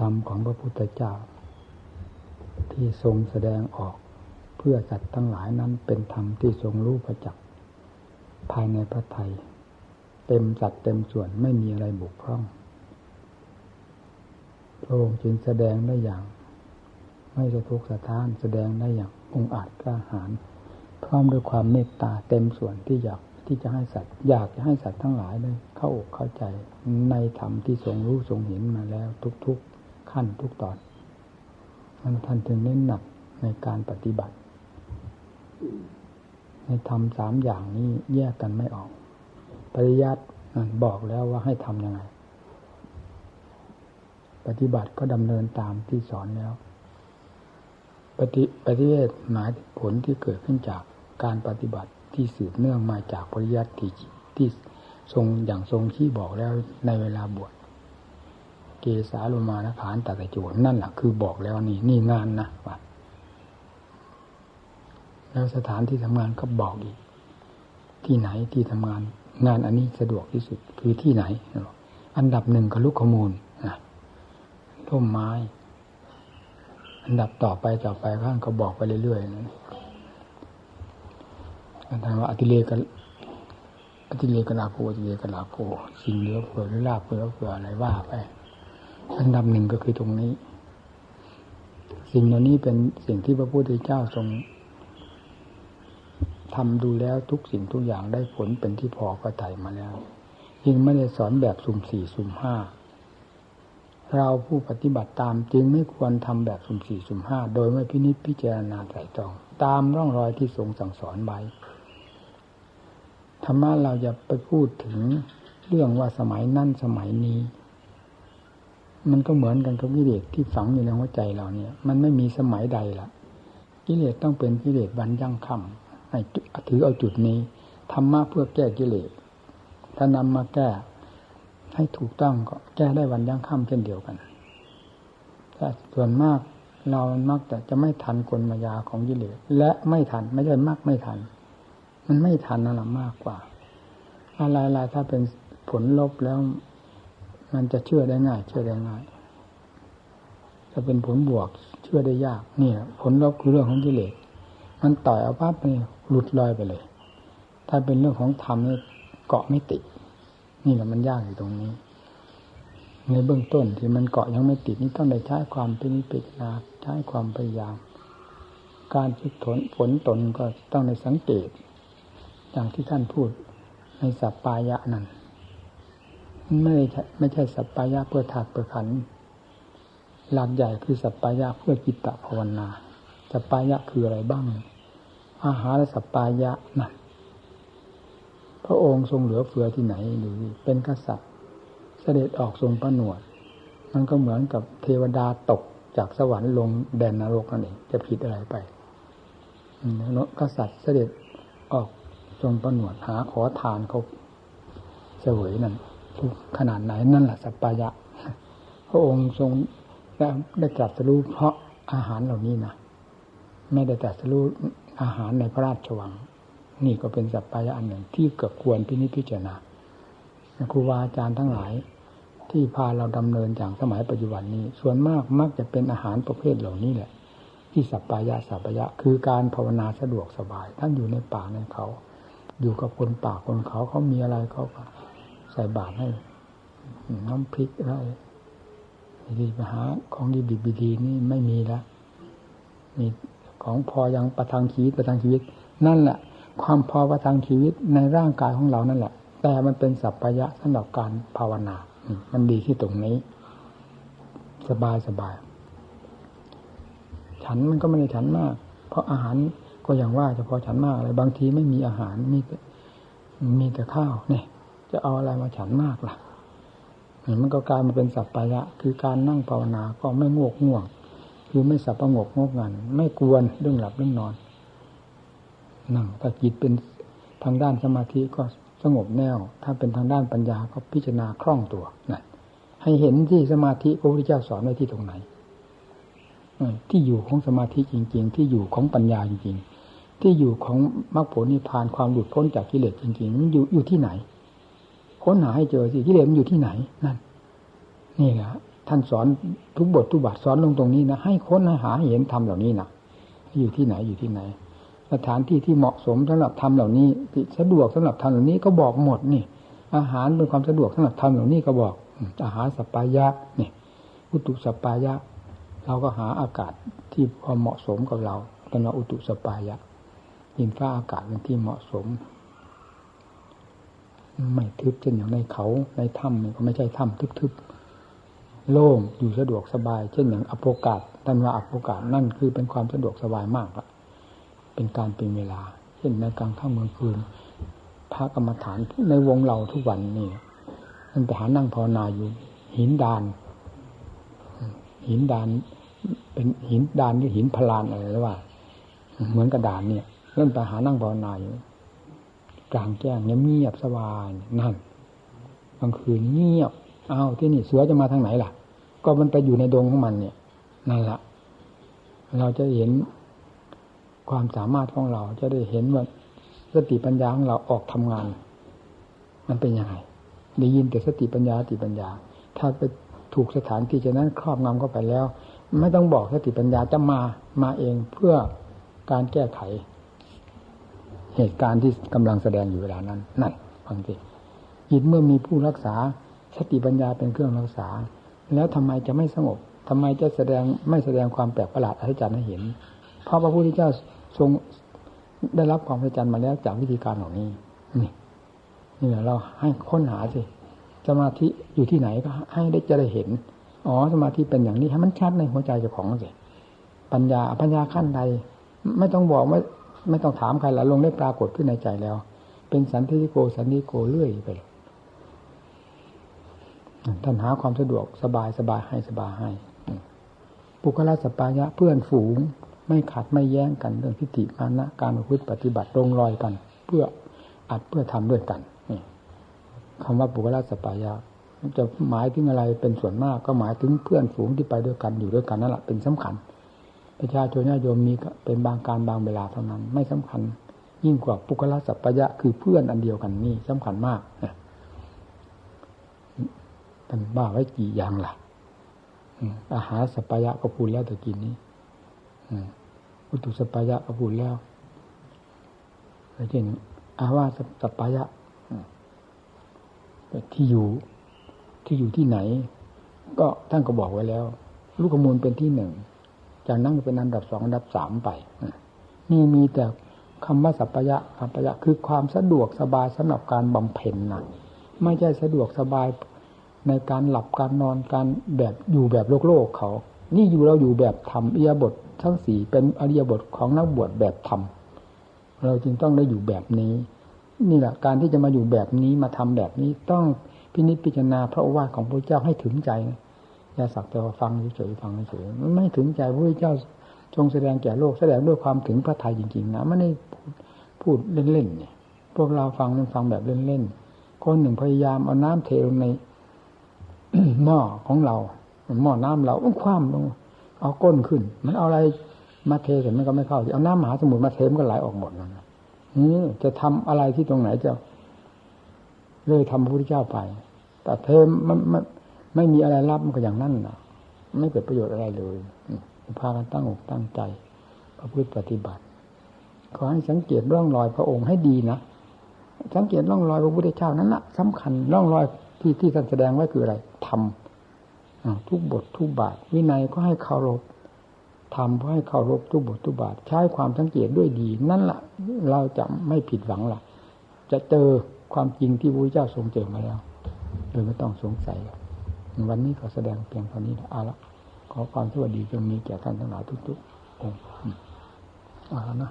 ธรรมของพระพุทธเจ้า ที่ทรงแสดงออกเพื่อสัตว์ทั้งหลายนั้นเป็นธรรมที่ทรงรู้ประจักษ์ภายในพระไทย เต็มสัดเต็มส่วนไม่มีอะไรบุกพร่องพระองค์จึงแสดงได้อย่าง ไม่สะทกสะท้านแสดงได้อย่างองอาจกล้าหาญพร้อมด้วยความเมตตาเต็มส่วนที่อยากที่จะให้สัตว์ อยากจะให้สัตว์ทั้งหลายได้เข้าอกเข้าใจในธรรมที่ทรงรู้ทรงเห็นมาแล้วทุกๆ ขั้นทุกตอนมันท่านถึงเน้นหนักในการปฏิบัติ ในธรรมสามอย่างนี้แยกกันไม่ออก ปริยัติบอกแล้วว่าให้ทำยังไง ปฏิบัติก็ดำเนินตามที่สอนแล้ว ปฏิปฏิเวทหมายผลที่เกิดขึ้นจากการปฏิบัติที่สืบเนื่องมาจากปริยัติที่ที่ทรงอย่างทรงที่บอกแล้วในเวลาบวช เกสาลุมานขานตัดโจนนั่นแหละคือบอกแล้วนี่นี่งานนะว่าแล้วสถานที่ทำงานก็บอกอีก ที่ไหนที่ทำงาน งานอันนี้สะดวกที่สุดคือที่ไหน อันดับหนึ่งก็ลุกขมูลนะร่มไม้ อันดับต่อไปต่อไปข้างก็บอกไปเรื่อยๆนะอันนั้นว่าอติเลกอติเลกลาโภอติเลกลาโภสิ่งเหลือเฟือหรือลาบเฟือเฟืออะไรว่าไป อันดับหนึ่งก็คือตรงนี้ สิ่งเหล่านี้เป็นสิ่งที่พระพุทธเจ้าทรงทำดูแล้วทุกสิ่งทุกอย่างได้ผลเป็นที่พอก็ไถ่มาแล้วยิ่งไม่ได้สอนแบบสุ่มสี่สุ่มห้าเราผู้ปฏิบัติตามจึงไม่ควรทำแบบสุ่มสี่สุ่มห้าโดยไม่พินิจพิจารณาใส่ตรอง ตามร่องรอยที่ทรงสั่งสอนไว้ธรรมะเราจะไปพูดถึงเรื่องว่าสมัยนั่นสมัยนี้ มันก็เหมือนกันกับกิเลสที่ฝังอยู่ในหัวใจเราเนี่ย มันไม่มีสมัยใดละกิเลสต้องเป็นกิเลสวันยั่งคำให้ถือเอาจุดนี้ธรรมะเพื่อแก้กิเลสถ้านำมาแก้ ให้ถูกต้องก็แก้ได้วันยั่งค่ำเช่นเดียวกันแต่ส่วนมากเรามักแต่จะไม่ทันกลมายาของกิเลสและไม่ทันไม่ใช่มากไม่ทัน มันไม่ทันนั่นแหละมากกว่า อะไรๆถ้าเป็นผลลบแล้ว มันจะเชื่อได้ง่าย เชื่อได้ง่ายถ้าเป็นผลบวกเชื่อได้ยากนี่ผลลบคือเรื่องของกิเลสมันต่อยเอาปั๊บไปหลุดลอยไปเลย ถ้าเป็นเรื่องของธรรมนี่เกาะไม่ติด นี่แหละมันยากอยู่ตรงนี้ ในเบื้องต้นที่มันเกาะยังไม่ติดนี่ต้องได้ใช้ความพินิจพิจารณาใช้ความพยายาม การฝึกฝนผลตนก็ต้องในสังเกต อย่างที่ท่านพูดในสัปปายะนั้น ไม่ใช่ไม่ใช่สัปปายะเพื่อถาดเพื่อขันหลักใหญ่คือสัปปายะเพื่อจิตตภาวนา สัปปายะคืออะไรบ้าง อาหารสัปปายะนั่นพระองค์ทรงเหลือเฟือที่ไหนหรือเป็นกษัตริย์ เสด็จออกทรงประหนวด มันก็เหมือนกับเทวดาตกจากสวรรค์ลงแดนนรกนั่นเองจะผิดอะไรไปกษัตริย์เสด็จออกทรงประหนวดหาขอทานเขาเสวยนั่น ขนาดไหนนั่นแหละสัปปายะ พระองค์ทรงได้ได้ตรัสรู้เพราะอาหารเหล่านี้นะไม่ได้ตรัสรู้อาหารในพระราชวัง นี่ก็เป็นสัปปายะอันหนึ่งที่เกือบควรพินิจพิจารณาครูบาอาจารย์ทั้งหลาย ที่พาเราดำเนินอย่างสมัยปัจจุบันนี้ ส่วนมากมักจะเป็นอาหารประเภทเหล่านี้แหละ ที่สัปปายะสัปปายะ คือการภาวนาสะดวกสบายท่านอยู่ในป่าในเขา อยู่กับคนป่าคนเขาเขามีอะไรเขาก็ ส่บาตรให้ น้ำพริกอะไรดีไปหาของดีดีดีนี่ไม่มีแล้วมีของพอยังประทังชีวิตประทังชีวิต นั่นแหละ ความพอประทังชีวิตในร่างกายของเรานั่นแหละ แต่มันเป็นสัพพยะสำหรับการภาวนา มันดีที่ตรงนี้ สบายสบาย ฉันมันก็ไม่ได้ฉันมาก เพราะอาหารก็อย่างว่าเฉพาะฉันมากอะไรบางทีไม่มีอาหารมีแต่มีแต่ข้าวเนี่ย จะเอาอะไรมาฉันมากล่ะมันก็กลายมาเป็นสัพพายะ คือการนั่งภาวนาก็ไม่งวกง่วง คือไม่สับประงกงกงัน ไม่กวนเรื่องหลับเรื่องนอนนั่งถ้าจิตเป็นทางด้านสมาธิก็สงบแนวถ้าเป็นทางด้านปัญญาก็พิจารณาคล่องตัวนั่นให้เห็นที่สมาธิพระพุทธเจ้าสอนไว้ที่ตรงไหนที่อยู่ของสมาธิจริง ๆ ที่อยู่ของปัญญาจริง ๆ ที่อยู่ของมรรคผลนิพพานความหลุดพ้นจากกิเลสจริงๆมันอยู่อยู่ที่ไหน ค้นหาให้เจอสิกิเลสมันอยู่ที่ไหนนั่นนี่แหละท่านสอนทุกบททุกบาทสอนลงตรงนี้นะให้ค้นหาเห็นธรรมเหล่านี้นะอยู่ที่ไหนอยู่ที่ไหน สถานที่ที่เหมาะสมสำหรับทำเหล่านี้สะดวกสำหรับทำเหล่านี้ก็บอกหมดนี่ อาหารเป็นความสะดวกสำหรับทำเหล่านี้ก็บอก อาหารสปายะนี่อุตุสปายะ เราก็หาอากาศที่พอเหมาะสมกับเราตนอุตุสปายะยินฟ้าอากาศเป็นที่เหมาะสม ไม่ทึบเช่นอย่างในเขาในถ้ำนี่ก็ไม่ใช่ถ้ำทึบๆโล่งอยู่สะดวกสบาย เช่นอย่างอโปกาศตันว่าอโปกาศนั่นคือเป็นความสะดวกสบายมากละเป็นการเป็นเวลา เช่นในกลางค่ำกลางคืนพระกรรมฐานในวงเราทุกวันนี่มันไปหานั่งภาวนาอยู่หินดาน หินดาน เป็นหินดานหรือหินพลานอะไรหรือว่า เหมือนกระดานเนี่ยเริ่มไปหานั่งภาวนาอยู่ กลางแจ้งเงียบสบายนั่นกลางคืนเงียบอ้าวที่นี่เสือจะมาทางไหนล่ะ ก็มันไปอยู่ในดงของมันเนี่ย นั่นแหละเราจะเห็นความสามารถของเราจะได้เห็นว่าสติปัญญาของเราออกทำงาน มันเป็นยังไงได้ยินแต่สติปัญญาสติปัญญา ถ้าไปถูกสถานที่จะนั้นครอบงำเข้าไปแล้ว ไม่ต้องบอกสติปัญญาจะมามาเองเพื่อการแก้ไข เหตุการณ์ที่กำลังแสดงอยู่เวลานั้นนั่นฟังสิจิตเมื่อมีผู้รักษาสติปัญญาเป็นเครื่องรักษา แล้วทำไมจะไม่สงบทำไมจะแสดงไม่แสดงความแปลกประหลาดอัศจรรย์ให้เห็น เพราะพระพุทธเจ้าทรงได้รับความอัศจรรย์มาแล้วจากวิธีการเหล่านี้นี่นี่เราให้ค้นหาสิสมาธิอยู่ที่ไหนก็ให้ได้จะได้เห็น อ๋อสมาธิเป็นอย่างนี้ให้มันชัดในหัวใจเจ้าของสิปัญญาปัญญาขั้นใด ไม่ต้องบอกไม่ ไม่ต้องถามใครละลงได้ปรากฏขึ้นในใจแล้ว เป็นสันติโกสันติโกเรื่อยไปท่านหาความสะดวกสบายสบายให้สบายให้ ปุคละสปายะเพื่อนฝูงไม่ขัดไม่แย้งกันเรื่องทิฏฐิมานะการประพฤติปฏิบัติลงรอยกัน เพื่ออัดเพื่อทำด้วยกันคำว่าปุคละสปายะจะหมายถึงอะไรเป็นส่วนมากก็หมายถึงเพื่อนฝูงที่ไปด้วยกันอยู่ด้วยกันนั่นแหละเป็นสำคัญ ประชาชนญาติโยมมีเป็นบางการบางเวลาเท่านั้น ไม่สำคัญ ยิ่งกว่าปุคละสัพยะคือเพื่อนอันเดียวกันนี่สำคัญมากนะท่านบ้าไว้กี่อย่างล่ะอาหารสัพยะก็พูดแล้วตะกี้นี้อุตุสัพยะก็พูดแล้วเช่นอาวาสัพยะที่อยู่ที่อยู่ที่ไหน ก็ท่านก็บอกไว้แล้ว ลูกขมูลเป็นที่หนึ่ง จากนั้นเป็นอันดับสองอันดับสามไปนี่มีแต่คำว่าสัพยะสัพยะคือความสะดวกสบายสำหรับการบำเพ็ญนะไม่ใช่สะดวกสบายในการหลับการนอนการแบบอยู่แบบโลกโลกเขา นี่อยู่เราอยู่แบบธรรมอิยบททั้งสี่เป็นอริยบทของนักบวชแบบธรรมเราจึงต้องได้อยู่แบบนี้ นี่แหละการที่จะมาอยู่แบบนี้มาทำแบบนี้ต้องพินิจพิจารณาพระว่าของพระเจ้าให้ถึงใจาสักแต่ว่าฟังเฉยๆฟังเฉยๆมันไม่ถึงใจพระเจ้าทรงแสดงแก่โลกแสดงด้วยความถึงพระทัยจริงๆนะไม่ได้พูดเล่นๆเนี่ยพวกเราฟังมันฟังแบบเล่นๆคนหนึ่งพยายามเอาน้ำเทลงในหม้อของเราหม้อน้ำเราคว่ำลงเอาก้นขึ้น มันเอาอะไรมาเทเสร็จมันก็ไม่เข้าเอาน้ำมหาสมุทรมาเทมันก็ไหลออกหมดแล้วนี่จะทำอะไรที่ตรงไหนจะเลยทำพระพุทธเจ้าไป แต่เทมันมัน ไม่มีอะไรรับมันก็อย่างนั้นนะไม่เกิดประโยชน์อะไรเลยพากันตั้งอกตั้งใจประพฤติปฏิบัติ ขอให้สังเกตร่องรอยพระองค์ให้ดีนะสังเกตร่องรอยพระพุทธเจ้านั้นละสำคัญร่องรอยที่ที่ท่านแสดงไว้คืออะไรทำทุกบททุกบาท วินัยก็ให้เคารพทำเพื่อให้เคารพทุกบททุกบาท ใช้ความสังเกตด้วยดี นั่นแหละเราจะไม่ผิดหวังล่ะ จะเจอความจริงที่พระพุทธเจ้าทรงเจอมาแล้วโดยไม่ต้องสงสัย วันนี้ก็แสดงเพียงเท่านี้เอาละขอความสวัสดีจงมีแก่ท่านทั้งหลายทุกๆองค์เอาละนะ